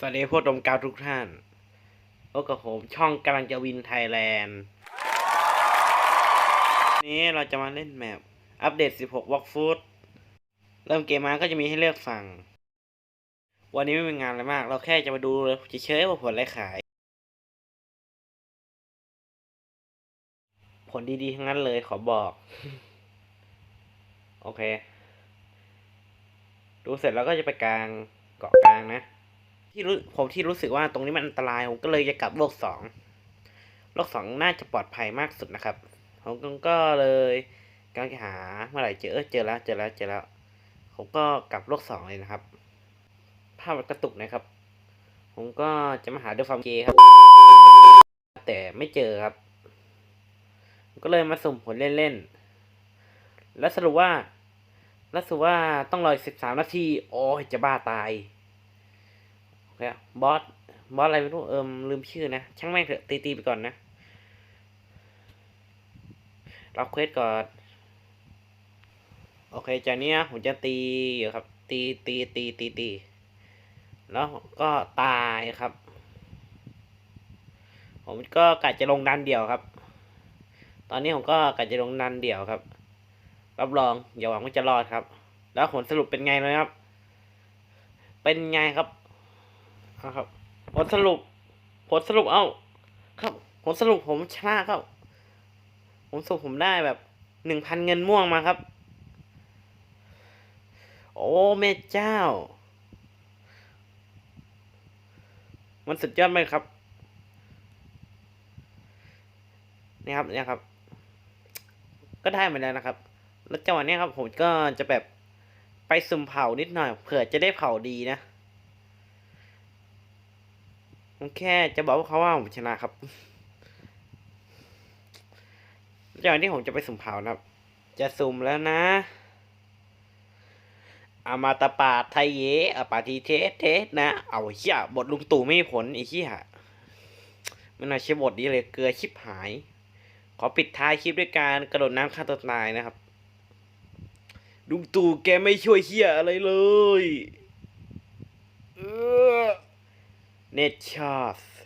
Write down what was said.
สวัสดีผู้ชมกาวทุกท่านพบกับผมช่องกำลังจะวินไทยแลนด์ นี้เราจะมาเล่นแมปอัปเดต 16 Walk Food เริ่มเกมมาก็จะมีให้เลือกฝั่ง วันนี้ไม่มีงานอะไรมาก เราแค่จะมาดูเฉยๆว่าผลอะไรขาย ผลดีๆ ทั้งนั้นเลยขอบอก โอเค ดูเสร็จแล้วก็จะไปกลางเกาะกลางนะ ที่รู้ผมที่รู้สึกว่าตรงนี้มันอันตรายผมก็เลยจะกลับโลกสองโลกสองน่าจะปลอดภัยมากสุดนะครับผมก็เลยกำลังจะหาเมื่อไหร่เจอเจอแล้วเจอแล้วเจอแล้ว ผมก็กลับโลกสองเลยนะครับ ภาพมันกระตุกนะครับ ผมก็จะมาหาด้วยความเกครับ แต่ไม่เจอครับก็เลยมาสุ่มผลเล่นๆ แล้วสรุปว่า แล้วสรุปว่าต้องรออีกสิบสามนาที โอ้ยจะบ้าตาย โอเคบอสบอสอะไรไม่รู้เอิมลืมชื่อนะ ช่างแม่งเถอะตีตีไปก่อนนะ รับเควสก่อน โอเคจากนี้ผมจะตีอยู่ครับ ตีตีตีตีตีแล้วก็ตายครับ ผมก็กะจะลงดันเดี่ยวครับ ตอนนี้ผมก็กะจะลงดันเดี่ยวครับ รับรองอย่าหวังว่าจะรอดครับ แล้วผลสรุปเป็นไงเลยครับ เป็นไงครับ ครับ ผลสรุป ผลสรุปเอ้าครับ ผลสรุปผมชนะครับผมสรุปผมได้แบบหนึ่งพันเงินม่วงมาครับ โอ้แม่เจ้า มันสุดยอดไหมครับนี่ครับนี่ครับ ก็ได้มาแล้วนะครับ แล้วจังหวะเนี้ยครับ ผมก็จะแบบไปสุ่มเผานิดหน่อยเผื่อจะได้เผาดีนะ ผมแค่จะบอกว่าเขาว่าผมชนะครับจังหวะที่ผมจะไปสุ่มเผานะครับ จะสุ่มแล้วนะ อามาตาปาไทยเยอาปาทีเทสเทสนะ เอาเหี้ยบทลุงตู่ไม่มีผลไอ้เหี้ยมันน่าใช้บทนี้เลยเกลือชิบหาย ขอปิดท้ายคลิปด้วยการกระโดดน้ำฆ่าตัวตายนะครับลุงตู่แกไม่ช่วยเฮียอะไรเลย Netchath